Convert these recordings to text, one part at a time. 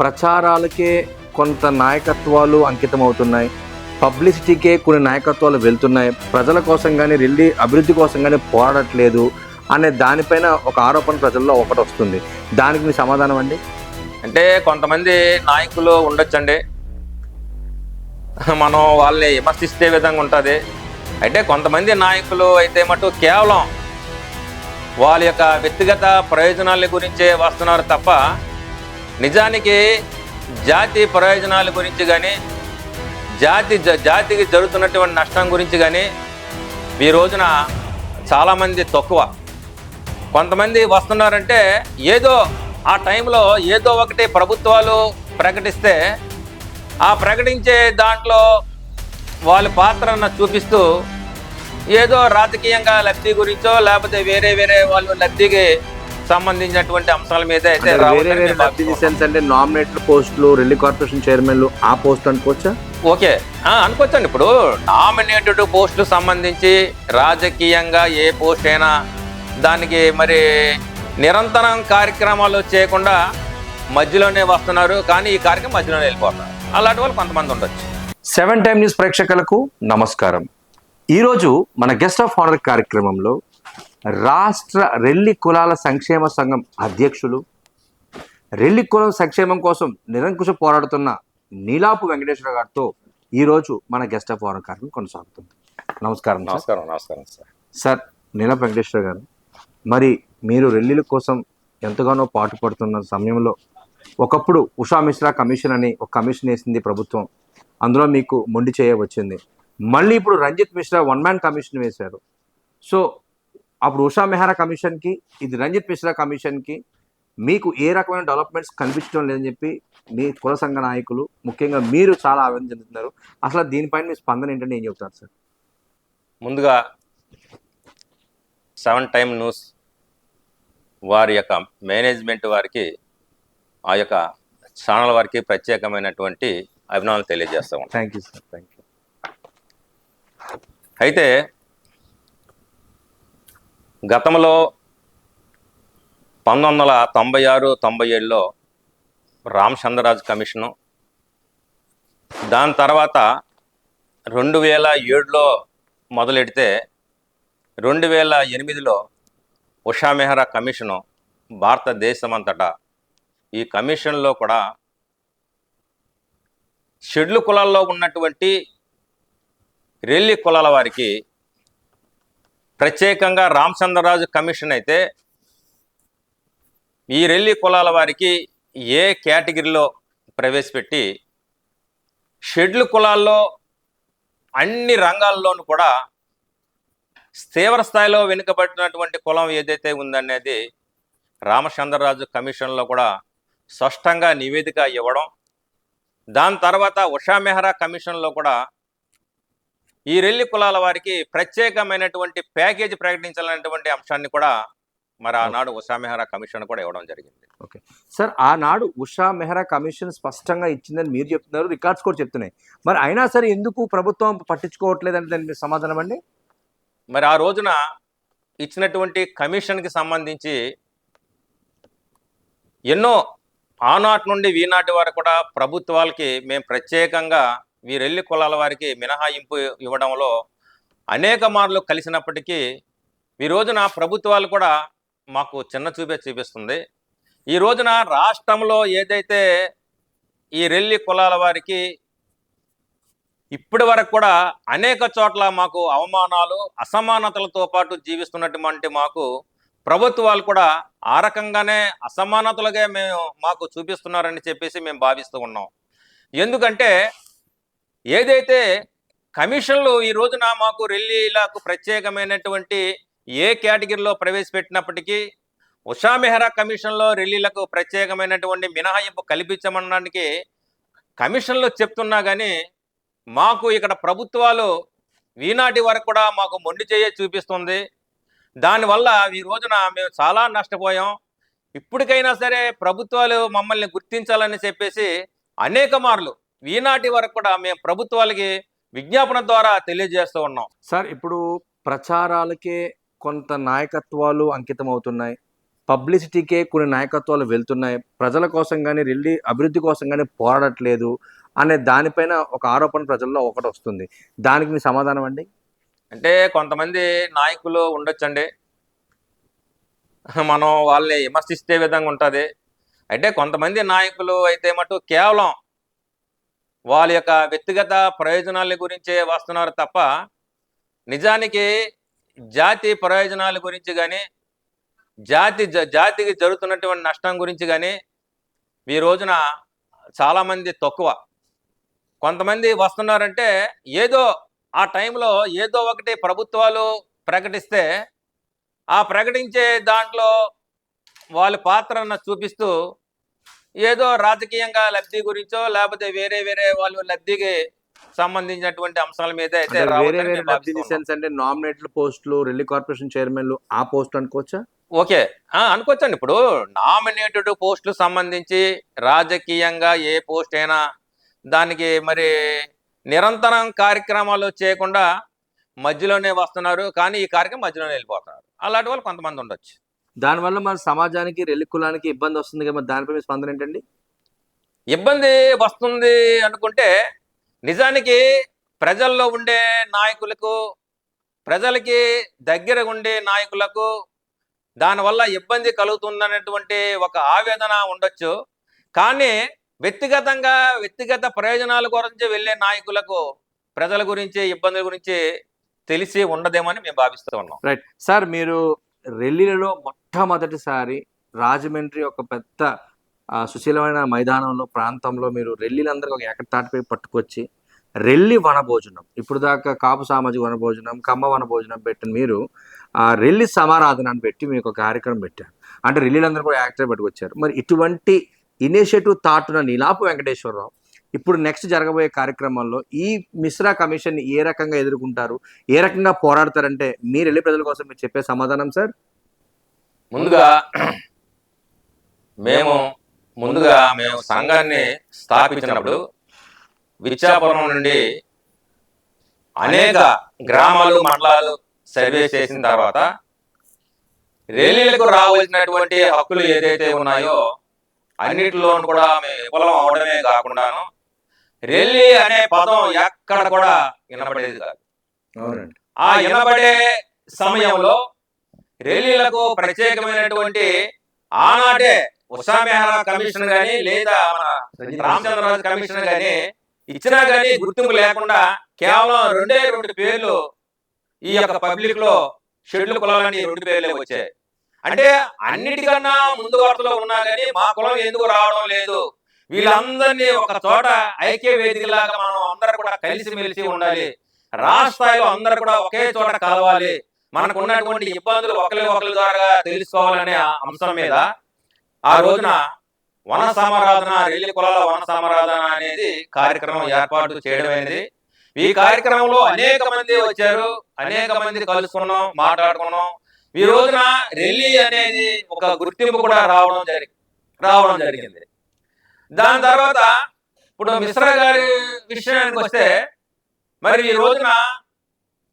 ప్రచారాలకే కొంత నాయకత్వాలు అంకితం అవుతున్నాయి పబ్లిసిటీకే కొన్ని నాయకత్వాలు వెళ్తున్నాయి. ప్రజల కోసం కానీ రెల్లి అభివృద్ధి కోసం కానీ పోరాడట్లేదు అనే దానిపైన ఒక ఆరోపణ ప్రజల్లో ఒకటి వస్తుంది. దానికి మీ సమాధానం అండి? అంటే కొంతమంది నాయకులు ఉండొచ్చండి. మనం వాళ్ళని విమర్శిస్తే విధంగా ఉంటుంది. అయితే కొంతమంది నాయకులు అయితే మటు కేవలం వాళ్ళ యొక్క వ్యక్తిగత ప్రయోజనాల గురించే వస్తున్నారు తప్ప నిజానికి జాతి ప్రయోజనాల గురించి కానీ జాతి జ- జాతికి జరుగుతున్నటువంటి నష్టం గురించి కానీ ఈ రోజున చాలామంది తక్కువ. కొంతమంది వస్తున్నారంటే ఏదో ఆ టైంలో ఏదో ఒకటి ప్రభుత్వాలు ప్రకటిస్తే ఆ ప్రకటించే దాంట్లో వాళ్ళ పాత్రను చూపిస్తూ ఏదో రాజకీయంగా లబ్ధి గురించో లేకపోతే వేరే వేరే వాళ్ళు లబ్ధికి సంబంధించినటువంటి అంశాల మీద అయితే వేరే వేరే అంటే నామినేటెడ్ పోస్టులు రెల్లి కార్పొరేషన్ చైర్మన్లు ఆ పోస్ట్ అనుకోవచ్చా? ఓకే. ఆ, అనుకోవచ్చండి. ఇప్పుడు నామినేటెడ్ పోస్టులు సంబంధించి రాజకీయంగా ఏ పోస్ట్ అయినా దానికి మరి నిరంతరం కార్యక్రమాలు చేయకుండా మధ్యలోనే వస్తున్నారు. కానీ ఈ కార్యక్రమం మధ్యలోనే వెళ్ళిపోతున్నారు. అలాంటి వాళ్ళు కొంతమంది ఉండొచ్చు. సెవెన్ టైమ్ న్యూస్ ప్రేక్షకులకు నమస్కారం. ఈరోజు మన గెస్ట్ ఆఫ్ ఆనర్ కార్యక్రమంలో రాష్ట్ర రెల్లి కులాల సంక్షేమ సంఘం అధ్యక్షులు రెల్లి కులం సంక్షేమం కోసం నిరంకుశ పోరాడుతున్న నీలాపు వెంకటేశ్వర గారితో ఈరోజు మన గెస్ట్ ఆఫ్ ఆనర్ కార్యక్రమం కొనసాగుతుంది. నమస్కారం. నమస్కారం నమస్కారం సార్. సార్ నీలాపు వెంకటేశ్వర గారు మరి మీరు రెల్లిల కోసం ఎంతగానో పాటుపడుతున్న సమయంలో ఒకప్పుడు ఉషా మిశ్రా కమిషన్ అని ఒక కమిషన్ వేసింది ప్రభుత్వం. అందులో మీకు మొండి చేయ వచ్చింది. మళ్ళీ ఇప్పుడు Ranjit Mishra one man commission వేశారు. సో అప్పుడు ఉషా మెహ్రా కమిషన్కి ఇది రంజిత్ మిశ్రా కమిషన్కి మీకు ఏ రకమైన డెవలప్మెంట్స్ కనిపించడం లేదని చెప్పి మీ కుల సంఘ నాయకులు ముఖ్యంగా మీరు చాలా ఆవేదన చెందుతున్నారు. అసలు దీనిపైన మీ స్పందన ఏంటంటే ఏం చెప్తారు సార్? ముందుగా సెవెన్ టైమ్ న్యూస్ వారి యొక్క మేనేజ్మెంట్ వారికి ఆ యొక్క ఛానల్ వారికి ప్రత్యేకమైనటువంటి అభినందనలు తెలియజేస్తాం thank you sir thank you అయితే గతంలో పంతొమ్మిది వందల తొంభై ఆరు తొంభై ఏడులో రామచంద్రరాజు కమిషను. దాని తర్వాత రెండు వేల ఏడులో మొదలెడితే రెండు వేల ఎనిమిదిలో ఉషా మెహ్రా కమిషను భారతదేశమంతటా. ఈ కమిషన్లో కూడా షెడ్లు కులాల్లో ఉన్నటువంటి రెల్లి కులాల వారికి ప్రత్యేకంగా రామచంద్రరాజు కమిషన్ అయితే ఈ రెల్లి కులాల వారికి ఏ కేటగిరీలో ప్రవేశపెట్టి షెడ్లు కులాల్లో అన్ని రంగాల్లోనూ కూడా తీవ్ర స్థాయిలో వెనుకబడినటువంటి కులం ఏదైతే ఉందనేది రామచంద్రరాజు కమిషన్లో కూడా స్పష్టంగా నివేదిక ఇవ్వడం. దాని తర్వాత ఉషా మెహ్రా కమిషన్లో కూడా ఈ రెల్లి కులాల వారికి ప్రత్యేకమైనటువంటి ప్యాకేజీ ప్రకటించాలనేటువంటి అంశాన్ని కూడా మరి ఆనాడు ఉషా మెహ్రా కమిషన్ కూడా ఇవ్వడం జరిగింది. సార్ ఆనాడు ఉషా మెహ్రా కమిషన్ స్పష్టంగా ఇచ్చిందని మీరు చెప్తున్నారు రికార్డ్స్ కూడా చెప్తున్నాయి. మరి అయినా సరే ఎందుకు ప్రభుత్వం పట్టించుకోవట్లేదంటే దానికి మీ సమాధానం అండి? మరి ఆ రోజున ఇచ్చినటువంటి కమిషన్కి సంబంధించి ఎన్నో ఆనాటి నుండి ఈనాటి వరకు కూడా ప్రభుత్వాలకి మేము ప్రత్యేకంగా వీరెల్లి కులాల వారికి మినహాయింపు ఇవ్వడంలో అనేక మార్లు కలిసినప్పటికీ ఈ రోజున ప్రభుత్వాలు కూడా మాకు చిన్న చూపే చూపిస్తుంది. ఈ రోజున రాష్ట్రంలో ఏదైతే ఈ రెల్లి కులాల వారికి ఇప్పటి వరకు కూడా అనేక చోట్ల మాకు అవమానాలు అసమానతలతో పాటు జీవిస్తున్నటువంటి మాకు ప్రభుత్వాలు కూడా ఆ రకంగానే అసమానతలుగా మేము మాకు చూపిస్తున్నారని చెప్పేసి మేము భావిస్తూ ఉన్నాం. ఎందుకంటే ఏదైతే కమిషన్లు ఈ రోజున మాకు రెల్లీలకు ప్రత్యేకమైనటువంటి ఏ కేటగిరీలో ప్రవేశపెట్టినప్పటికీ ఉషా మెహ్రా కమిషన్లో రెల్లీలకు ప్రత్యేకమైనటువంటి మినహాయింపు కల్పించమనడానికి కమిషన్లు చెప్తున్నా కానీ మాకు ఇక్కడ ప్రభుత్వాలు ఈనాటి వరకు కూడా మాకు మొండి చేయ చూపిస్తుంది. దానివల్ల ఈ రోజున మేము చాలా నష్టపోయాం. ఇప్పటికైనా సరే ప్రభుత్వాలు మమ్మల్ని గుర్తించాలని చెప్పేసి అనేక మార్లు ఈనాటి వరకు కూడా మేము ప్రభుత్వాలకి విజ్ఞాపన ద్వారా తెలియజేస్తూ ఉన్నాం. సార్ ఇప్పుడు ప్రచారాలకే కొంత నాయకత్వాలు అంకితం అవుతున్నాయి పబ్లిసిటీకే కొన్ని నాయకత్వాలు వెళ్తున్నాయి. ప్రజల కోసం కానీ రెల్లి అభివృద్ధి కోసం కానీ పోరాడట్లేదు అనే దానిపైన ఒక ఆరోపణ ప్రజల్లో ఒకటి వస్తుంది. దానికి మీ సమాధానం అండి? అంటే కొంతమంది నాయకులు ఉండొచ్చండి. మనం వాళ్ళని విమర్శిస్తే విధంగా ఉంటుంది. అంటే కొంతమంది నాయకులు అయితే మటు కేవలం వాళ్ళ యొక్క వ్యక్తిగత ప్రయోజనాల గురించే వస్తున్నారు తప్ప నిజానికి జాతి ప్రయోజనాల గురించి కానీ జాతి జ- జాతికి జరుగుతున్నటువంటి నష్టం గురించి కానీ ఈ రోజున చాలామంది తక్కువ. కొంతమంది వస్తున్నారంటే ఏదో ఆ టైంలో ఏదో ఒకటి ప్రభుత్వాలు ప్రకటిస్తే ఆ ప్రకటించే దాంట్లో వాళ్ళ పాత్రను చూపిస్తూ ఏదో రాజకీయంగా లబ్ధి గురించో లేకపోతే వేరే వేరే వాళ్ళు లబ్ధికి సంబంధించినటువంటి అంశాల మీద అయితే వేరే వేరే లబ్ధి. సెన్స్ అంటే నామినేటెడ్ పోస్టులు రెల్లి కార్పొరేషన్ చైర్మన్లు ఆ పోస్ట్ అనుకోవచ్చా? ఓకే. అనుకోవచ్చండి. ఇప్పుడు నామినేటెడ్ పోస్టులు సంబంధించి రాజకీయంగా ఏ పోస్ట్ అయినా దానికి మరి నిరంతరం కార్యక్రమాలు చేయకుండా మధ్యలోనే వస్తున్నారు. కానీ ఈ కార్యక్రమం మధ్యలోనే వెళ్ళిపోతున్నారు. అలాంటి వాళ్ళు కొంతమంది ఉండొచ్చు. దానివల్ల మన సమాజానికి రెల్లి కులానికి ఇబ్బంది వస్తుంది కదా దానిపై మీ స్పందన ఏంటండి? ఇబ్బంది వస్తుంది అనుకుంటే నిజానికి ప్రజల్లో ఉండే నాయకులకు ప్రజలకి దగ్గర ఉండే నాయకులకు దానివల్ల ఇబ్బంది కలుగుతుందనేటువంటి ఒక ఆవేదన ఉండొచ్చు. కానీ వ్యక్తిగతంగా వ్యక్తిగత ప్రయోజనాల గురించి వెళ్ళే నాయకులకు ప్రజల గురించి ఇబ్బందుల గురించి తెలిసి ఉండదేమని మేము భావిస్తూ ఉన్నాం. రైట్ సార్ మీరు రెల్లిలలో మొట్టమొదటిసారి రాజమండ్రి ఒక పెద్ద సుశీలమైన మైదానంలో ప్రాంతంలో మీరు రెల్లిలందరికీ ఒక ఏకతాటిపై పట్టుకొచ్చి రెల్లి వనభోజనం ఇప్పుడు దాకా కాపు సామాజిక వనభోజనం కమ్మ వనభోజనం పెట్టిన మీరు ఆ, రెల్లి సమారాధనని పెట్టి మీకు ఒక కార్యక్రమం పెట్టారు. అంటే రెల్లిలందరూ కూడా యాక్టర్ పట్టుకొచ్చారు. మరి ఇటువంటి ఇనిషియేటివ్ తాటున నీలాపు వెంకటేశ్వరరావు ఇప్పుడు నెక్స్ట్ జరగబోయే కార్యక్రమంలో ఈ మిశ్రా కమిషన్ ఏ రకంగా ఎదుర్కొంటారు? ఏ రకంగా పోరాడతారంటే మీరు వెళ్ళి ప్రజల కోసం మీరు చెప్పే సమాధానం సార్ ముందుగా మేము ముందుగా మేము సంఘాన్ని స్థాపించినప్పుడు విద్యాపురం నుండి అనేక గ్రామాలు మండలాలు సర్వే చేసిన తర్వాత రైలీలకు రావాల్సినటువంటి హక్కులు ఏదైతే ఉన్నాయో అన్నిటిలోనూ కూడా మేము విఫలం అవడమే కాకుండాను రైలీ అనే పదం ఎక్కడ కూడా వినపడేది కాదు. ఆ వినబడే సమయంలో రైలీలకు ప్రత్యేకమైనటువంటి ఆనాటే ఉషా మెహ్రా కమిషన్ గాని లేదా మన రామచంద్రరాజు కమిషన్ గాని ఇచ్చినా గానీ గుర్తింపు లేకుండా కేవలం రెండే రెండు పేర్లు ఈ యొక్క పబ్లిక్లో షెడ్యూల్ కులాలని రెండు పేర్లే వచ్చాయి. అంటే అన్నిటికన్నా ముందు వరుసలో ఉన్నా గానీ మా కులం ఎందుకు రావడం లేదు? వీళ్ళందరినీ ఒక చోట ఐక్య వేదికలాగా మనం అందరూ కూడా కలిసిమెలిసి ఉండాలి. రాష్ట్ర స్థాయిలో అందరూ కూడా ఒకే చోట కలవాలి. మనకు ఉన్నటువంటి ఇబ్బందులు ఒకరి ఒకరి ద్వారా తెలుసుకోవాలనే అంశం మీద ఆ రోజున వన సమారాధన రెల్లి కులాల వన సమారాధన అనేది కార్యక్రమం ఏర్పాటు చేయడం అనేది ఈ కార్యక్రమంలో అనేక మంది వచ్చారు. అనేక మంది కలుసుకున్నాం మాట్లాడుకున్నాం. ఈ రోజున రెల్లి అనేది ఒక గుర్తింపు కూడా రావడం జరిగి రావడం జరిగింది. దాని తర్వాత ఇప్పుడు మిశ్రా గారి విషయానికి వస్తే మరి ఈ రోజున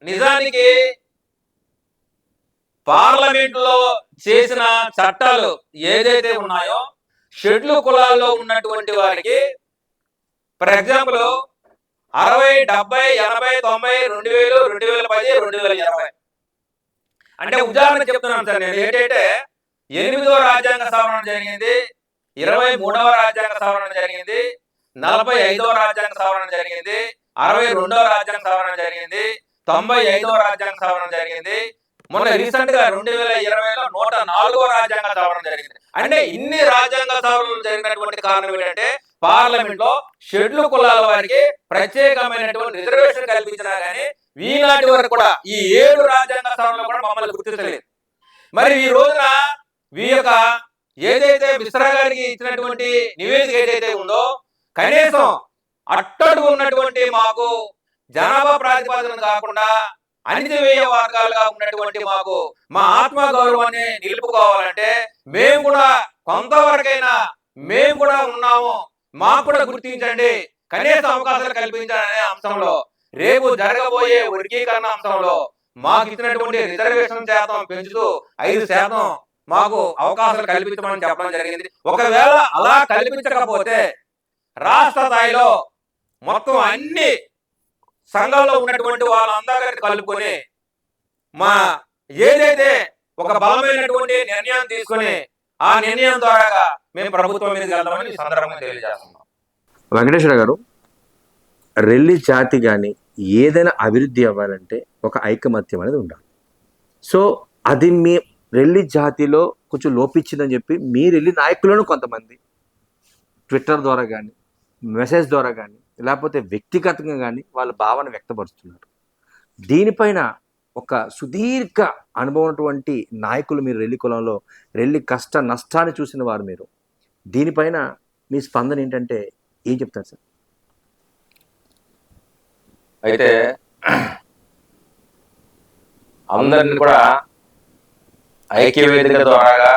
నిజానికి పార్లమెంట్లో చేసిన చట్టాలు ఏదైతే ఉన్నాయో షెడ్లు కులాల్లో ఉన్నటువంటి వారికి ఫర్ ఎగ్జాంపుల్ అరవై డెబ్బై ఎనభై తొంభై రెండు వేలు రెండు వేల పది రెండు వేల ఇరవై. అంటే ఉదాహరణ చెప్తున్నాను సార్ నేను ఏంటంటే ఎనిమిదో రాజ్యాంగ సవరణ జరిగింది ఇరవై మూడవ రాజ్యాంగ సవరణ జరిగింది నలభై ఐదవ రాజ్యాంగ సవరణ జరిగింది అరవై రెండవ రాజ్యాంగ సవరణ జరిగింది తొంభై ఐదవ రాజ్యాంగ సవరణ జరిగింది. మొన్న రీసెంట్గా రెండు వేల ఇరవైలో నూట నాలుగో రాజ్యాంగ సవరణ జరిగింది. అంటే ఇన్ని రాజ్యాంగ సవరణలు జరిగినటువంటి కారణం ఏంటంటే పార్లమెంట్లో షెడ్లు కులాల వారికి ప్రత్యేకమైనటువంటి రిజర్వేషన్ కల్పించినా గానీ ఈనాటి వరకు కూడా ఈ ఏడు రాజ్యాంగ సవరణలు కూడా మమ్మల్ని గుర్తించలేదు. మరి ఈ రోజున వీ యొక్క ఏదైతే మిశ్రా గారికి ఇచ్చినటువంటి నివేదిక ఏదైతే ఉందో కనీసం అట్టడుగు ఉన్నటువంటి మాకు జనాభా ప్రాతిపాదన కాకుండా అణిచివేయ వర్గాలుగా ఉన్నటువంటి మాకు మా ఆత్మ గౌరవాన్ని నిలుపుకోవాలంటే మేము కూడా కొంతవరకైనా మేము కూడా ఉన్నాము. మాకు కూడా గుర్తించండి. కనీస అవకాశాలు కల్పించాలనే అంశంలో రేపు జరగబోయే వర్గీకరణ అంశంలో మాకు ఇచ్చినటువంటి రిజర్వేషన్ శాతం పెంచుతూ ఐదు శాతం మాకు అవకాశాలు కల్పించమని చెప్పడం జరిగింది. ఒకవేళ అలా కల్పించకపోతే రాష్ట్ర స్థాయిలో మొత్తం అన్ని సంఘంలో ఉన్నటువంటి వాళ్ళందరికీ కలుపుకొని మా ఏదైతే ఒక బలమైనటువంటి నిర్ణయం తీసుకుని ఆ నిర్ణయం ద్వారా మేము ప్రభుత్వం మీద వెళ్దామని సందర్భంగా తెలియజేస్తున్నాం. వెంకటేశ్వర గారు రెల్లి జాతి కానీ ఏదైనా అభివృద్ధి అవ్వాలంటే ఒక ఐకమత్యం అనేది ఉండాలి. సో అది మీ రెల్లి జాతిలో కొంచెం లోపించిందని చెప్పి మీ రెల్లి నాయకులను కొంతమంది ట్విట్టర్ ద్వారా కానీ మెసేజ్ ద్వారా కానీ లేకపోతే వ్యక్తిగతంగా కానీ వాళ్ళ భావన వ్యక్తపరుస్తున్నారు. దీనిపైన ఒక సుదీర్ఘ అనుభవం ఉన్నటువంటి నాయకులు మీరు రెల్లి కులంలో రెల్లి కష్ట నష్టాన్ని చూసిన వారు మీరు. దీనిపైన మీ స్పందన ఏంటంటే ఏం చెప్తారు సార్? అయితే అందరిని కూడా ఐక్య వేదిక ద్వారా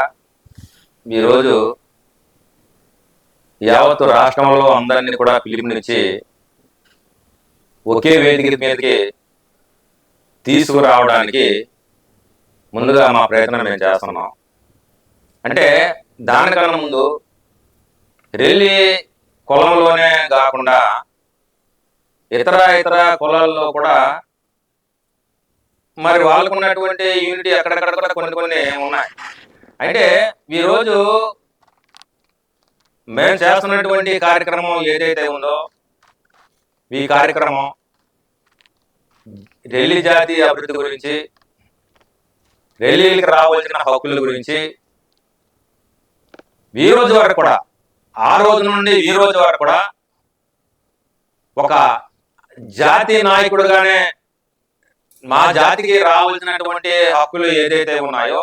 ఈరోజు యావత్తు రాష్ట్రంలో అందరినీ కూడా పిలుపునిచ్చి ఒకే వేదిక మీదకి తీసుకురావడానికి ముందుగా మా ప్రయత్నం మేము చేస్తున్నాం. అంటే దానికన్నా ముందు రెల్లి కులంలోనే కాకుండా ఇతర ఇతర కులాల్లో కూడా మరి వాళ్ళకు ఉన్నటువంటి యూనిటీ అక్కడక్కడ కూడా కొన్ని కొన్ని ఉన్నాయి. అంటే ఈ రోజు మేము చేస్తున్నటువంటి కార్యక్రమం ఏదైతే ఉందో ఈ కార్యక్రమం ఢిల్లీ జాతి అభివృద్ధి గురించి ఢిల్లీకి రావాల్సిన హక్కుల గురించి ఈ రోజు వరకు కూడా ఆ రోజు నుండి ఈ రోజు వరకు కూడా ఒక జాతి నాయకుడుగానే మా జాతికి రావాల్సినటువంటి హక్కులు ఏదైతే ఉన్నాయో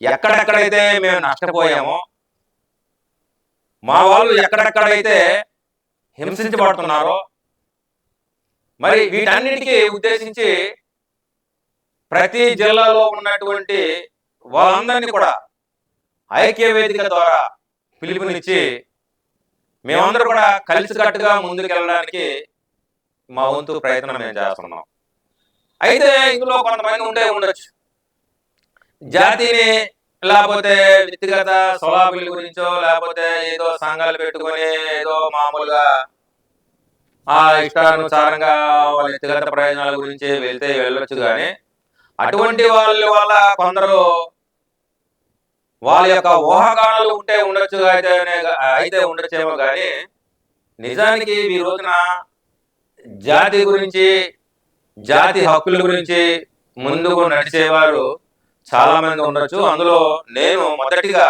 ఎక్కడెక్కడైతే మేము నష్టపోయామో మా వాళ్ళు ఎక్కడెక్కడైతే హింసించబడుతున్నారో మరి వీటన్నిటికీ ఉద్దేశించి ప్రతి జిల్లాలో ఉన్నటువంటి వాళ్ళందరినీ కూడా ఐక్య వేదిక ద్వారా పిలుపునిచ్చి మేమందరూ కూడా కలిసికట్టుగా ముందుకు వెళ్ళడానికి మా వంతు ప్రయత్నం మేము చేస్తున్నాం. అయితే ఇందులో కొంతమంది ఉండే ఉండొచ్చు. జాతిని లేకపోతే వ్యక్తిగత స్వలాభుల గురించో లేకపోతే ఏదో సంఘాలు పెట్టుకొని ఏదో మామూలుగా ఆ ఇష్టానుసారంగా వాళ్ళ వ్యక్తిగత ప్రయోజనాల గురించి వెళ్తే వెళ్ళొచ్చు కానీ అటువంటి వాళ్ళ వల్ల కొందరు వాళ్ళ యొక్క ఊహాగానాలు ఉంటే ఉండొచ్చు అయితే అయితే ఉండొచ్చేమో కానీ నిజానికి ఈ రోజున జాతి గురించి జాతి హక్కుల గురించి ముందుకు నడిచేవారు చాలా మంది ఉండొచ్చు. అందులో నేను మొదటిగా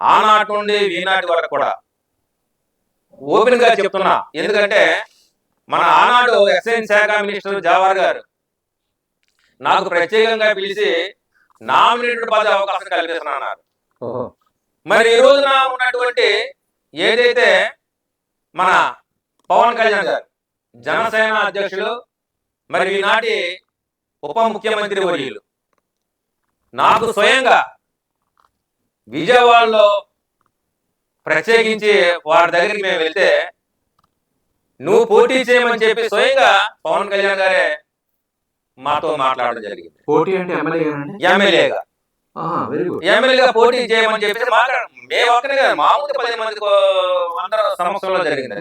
ఆనాటి నుండి ఈనాటి వరకు కూడా ఓపెన్గా చెప్తున్నా. ఎందుకంటే మన ఆనాడు ఎక్సైజ్ శాఖ మినిస్టర్ జవహర్ గారు నాకు ప్రత్యేకంగా పిలిచి నామినేటెడ్ పదవి అవకాశం కల్పిస్తున్నారు మరి ఈ రోజున ఉన్నటువంటి ఏదైతే మన పవన్ కళ్యాణ్ గారు జనసేన అధ్యక్షులు మరి ఈనాటి ఉప ముఖ్యమంత్రి వర్యులు. నాకు స్వయంగా విజయవాడలో ప్రత్యేకించి వారి దగ్గరికి మేము వెళ్తే నువ్వు పోటీ చేయమని చెప్పి స్వయంగా పవన్ కళ్యాణ్ గారే మాతో మాట్లాడడం జరిగింది. పోటీ అంటే ఎమ్మెల్యేగా. పోటీ చేయమని చెప్పేసి మాట్లాడ. మేము ఒక్కనే కాదు మామూలు పది మంది అందరూ జరిగింది.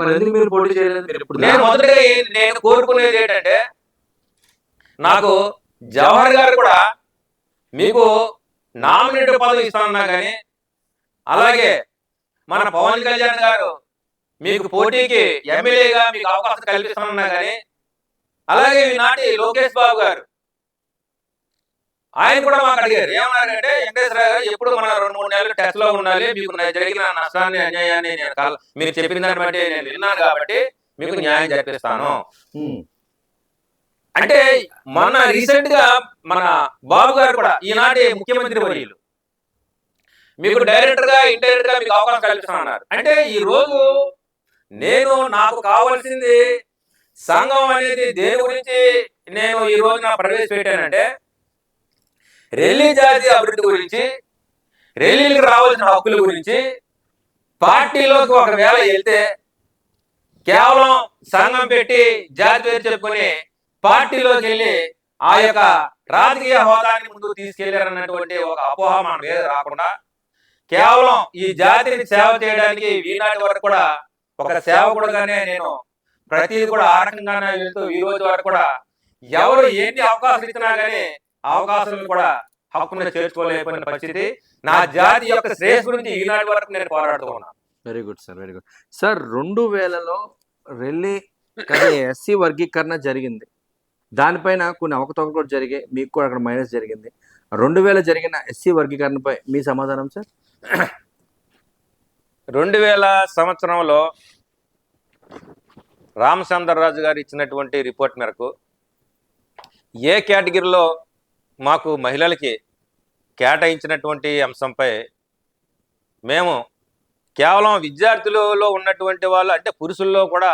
నేను మొదటగా నేను కోరుకునేది ఏంటంటే నాకు జవహర్ గారు కూడా మీకు నామినేటెడ్ పదవి ఇస్తానన్నా కానీ అలాగే మన పవన్ కళ్యాణ్ గారు మీకు పోటీకి ఎమ్మెల్యేగా మీకు అవకాశం కల్పిస్తానన్నా కానీ అలాగే ఈనాటి లోకేష్ బాబు గారు ఆయన కూడా మాకు అడిగారు. ఏమన్నారంటే వెంకటేశ్వర గారు ఎప్పుడు మన రెండు మూడు నెలలు టెస్ట్లో ఉండాలి మీకు జరిగిన నష్టాన్ని అన్యాయాన్ని నేను మీరు చెప్పిన దాన్ని బట్టి నేను విన్నాను కాబట్టి మీకు న్యాయం జరిపిస్తాను. అంటే మొన్న రీసెంట్గా మన బాబు గారు కూడా ఈనాటి ముఖ్యమంత్రి వర్యులు. మీకు డైరెక్టర్గా ఇండైరెక్ట్గా మీకు అవకాశం కల్పిస్తామన్నారు. అంటే ఈ రోజు నేను నాకు కావాల్సింది సంఘం అనేది దేని గురించి నేను ఈ రోజున ప్రవేశపెట్టానంటే రెల్లీ జాతి అభివృద్ధి గురించి రెల్లీలకు రావాల్సిన హక్కుల గురించి పార్టీలోకి ఒకవేళ వెళ్తే కేవలం సంఘం పెట్టి జాతి పేరు చెప్పుకొని పార్టీలోకి వెళ్ళి ఆ యొక్క రాజకీయ హోదాని ముందుకు తీసుకెళ్ళారన్నటువంటి ఒక అపోహ మన మీద రాకుండా కేవలం ఈ జాతిని సేవ చేయడానికి ఈనాటి వరకు కూడా ఒక సేవకుడుగానే నేను ప్రతిది కూడా ఆ రకంగానే వెళ్తూ ఈ రోజు వరకు కూడా ఎవరు ఎన్ని అవకాశాలు ఇచ్చినా కానీ అవకాశాలను కూడా హక్కును చేర్చుకోలేకపోయిన పరిస్థితి. నా జాతి యొక్క శ్రేయస్ గురించి ఈనాటి వరకు నేను పోరాడుతూ ఉన్నాను. Very good sir very good sir రెండు వేలలో రెల్లి ఎస్సీ వర్గీకరణ జరిగింది. దానిపైన కొన్ని అవకతవకలు కూడా జరిగాయి. మీకు కూడా అక్కడ మైనస్ జరిగింది. రెండు వేల జరిగిన ఎస్సీ వర్గీకరణపై మీ సమాధానం సార్? రెండు వేల సంవత్సరంలో రామచంద్రరాజు గారు ఇచ్చినటువంటి రిపోర్ట్ మేరకు ఏ కేటగిరీలో మాకు మహిళలకి కేటాయించినటువంటి అంశంపై మేము కేవలం విద్యార్థులలో ఉన్నటువంటి వాళ్ళు అంటే పురుషుల్లో కూడా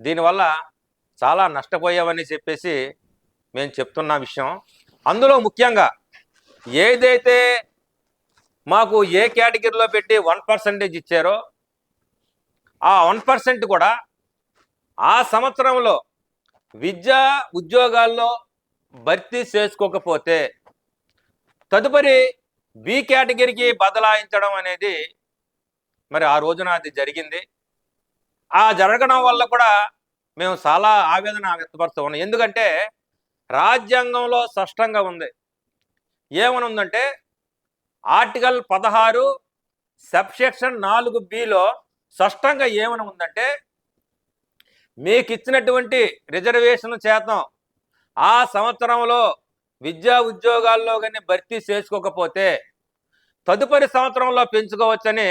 దీనివల్ల చాలా నష్టపోయామని చెప్పేసి మేము చెప్తున్న విషయం. అందులో ముఖ్యంగా ఏదైతే మాకు ఏ కేటగిరీలో పెట్టి వన్ పర్సెంటేజ్ ఇచ్చారో ఆ వన్ పర్సెంట్ కూడా ఆ సంవత్సరంలో విద్యా ఉద్యోగాల్లో భర్తీ చేసుకోకపోతే తదుపరి బి కేటగిరీకి బదలాయించడం అనేది మరి ఆ రోజున అది జరిగింది. ఆ జరగడం వల్ల కూడా మేము చాలా ఆవేదన వ్యక్తపరుస్తూ ఉన్నాం. ఎందుకంటే రాజ్యాంగంలో స్పష్టంగా ఉంది. ఏమని ఉందంటే ఆర్టికల్ పదహారు సబ్సెక్షన్ నాలుగు బిలో స్పష్టంగా ఏమని ఉందంటే మీకు ఇచ్చినటువంటి రిజర్వేషన్ చేతం ఆ సంవత్సరంలో విద్యా ఉద్యోగాల్లో కానీ భర్తీ చేసుకోకపోతే తదుపరి సంవత్సరంలో పెంచుకోవచ్చని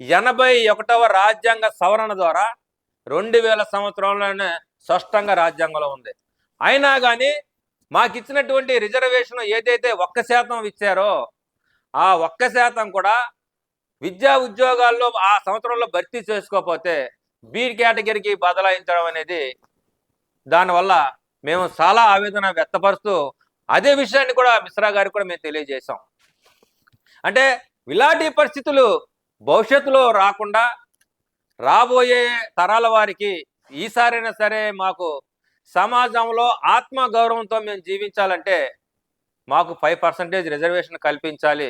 ఎనభై ఒకటవ రాజ్యాంగ సవరణ ద్వారా రెండు వేల సంవత్సరంలోనే స్పష్టంగా రాజ్యాంగంలో ఉంది. అయినా కానీ మాకు ఇచ్చినటువంటి రిజర్వేషన్ ఏదైతే ఒక్క శాతం ఇచ్చారో ఆ ఒక్క శాతం కూడా విద్యా ఉద్యోగాల్లో ఆ సంవత్సరంలో భర్తీ చేసుకోకపోతే బి కేటగిరీకి బదలాయించడం అనేది దానివల్ల మేము చాలా ఆవేదన వ్యక్తపరుస్తూ అదే విషయాన్ని కూడా మిశ్రా గారికి కూడా మేము తెలియజేశాం. అంటే ఇలాంటి పరిస్థితులు భవిష్యత్తులో రాకుండా రాబోయే తరాల వారికి ఈసారైనా సరే మాకు సమాజంలో ఆత్మ గౌరవంతో మేము జీవించాలంటే మాకు ఫైవ్ పర్సెంటేజ్ రిజర్వేషన్ కల్పించాలి.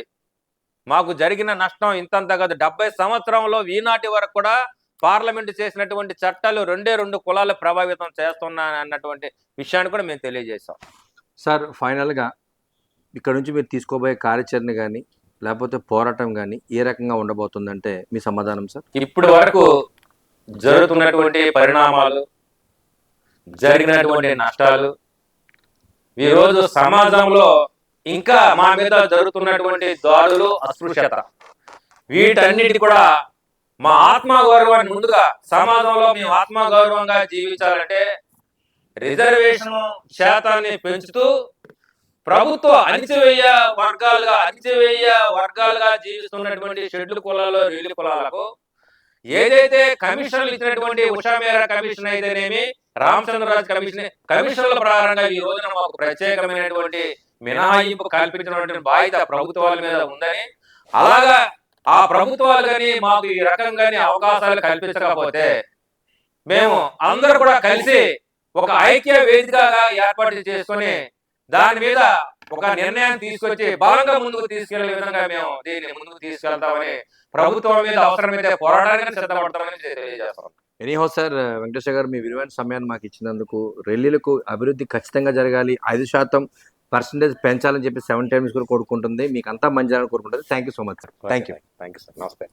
మాకు జరిగిన నష్టం ఇంతంత కాదు. డెబ్బై సంవత్సరంలో ఈనాటి వరకు కూడా పార్లమెంట్ చేసినటువంటి చట్టాలు రెండే రెండు కులాలు ప్రభావితం చేస్తున్నా అన్నటువంటి విషయాన్ని కూడా మేము తెలియజేశాం. సార్ ఫైనల్గా ఇక్కడ నుంచి మీరు తీసుకోబోయే కార్యాచరణ కానీ లేకపోతే పోరాటం కానీ ఏ రకంగా ఉండబోతుందంటే మీ సమాధానం సార్? ఇప్పటి వరకు జరుగుతున్నటువంటి పరిణామాలు జరిగినటువంటి నష్టాలు ఈరోజు సమాజంలో ఇంకా మా మీద జరుగుతున్నటువంటి దాడులు అస్పృశ్యత. వీటన్నిటి కూడా మా ఆత్మగౌరవాన్ని ముందుగా సమాజంలో మేము ఆత్మగౌరవంగా జీవించాలంటే రిజర్వేషన్ శాతాన్ని పెంచుతూ ప్రభుత్వ అణిచివేయ వర్గాలుగా అణిచివేయ వర్గాలుగా జీవిస్తున్నటువంటి షెడ్యూల్ కులాలు రీలి కులాలకు ఏదైతే కమిషన్లు ఇచ్చినటువంటి ఉషా మేర కమిషన్ అయితేనేమి రామచంద్రరాజు కమిషన్ కమిషన్ల ప్రకారంగా ఈ రోజున మాకు ప్రత్యేకమైనటువంటి మినహాయింపు కల్పించినటువంటి బాధ్యత ప్రభుత్వాల మీద ఉందని అలాగా ఆ ప్రభుత్వాలు కానీ మాకు ఈ రకంగానే అవకాశాలు కల్పించకపోతే మేము అందరూ కూడా కలిసి ఒక ఐక్య వేదికగా ఏర్పాటు చేసుకొని దాని మీద ఒక నిర్ణయం తీసుకొచ్చి బలంగా ముందుకు తీసుకెళ్ళే విధంగా మేము దీన్ని ముందుకు తీసుకెళ్తామని ప్రభుత్వం మీద అవసరమైతే పోరాటానికి సిద్ధపడతామని తెలియజేస్తాం ఎనీహో సార్ వెంకటేశ్వర గారు మీ విలువైన సమయాన్ని మాకు ఇచ్చినందుకు రెల్లీలకు అభివృద్ధి ఖచ్చితంగా జరగాలి ఐదు శాతం పర్సంటేజ్ పెంచాలని చెప్పి సెవెన్ టైమ్స్ కూడా కోరుకుంటుంది. మీకు అంతా మంచి కోరుకుంటుంది. Thank you so much sir thank you thank you sir. నమస్తే.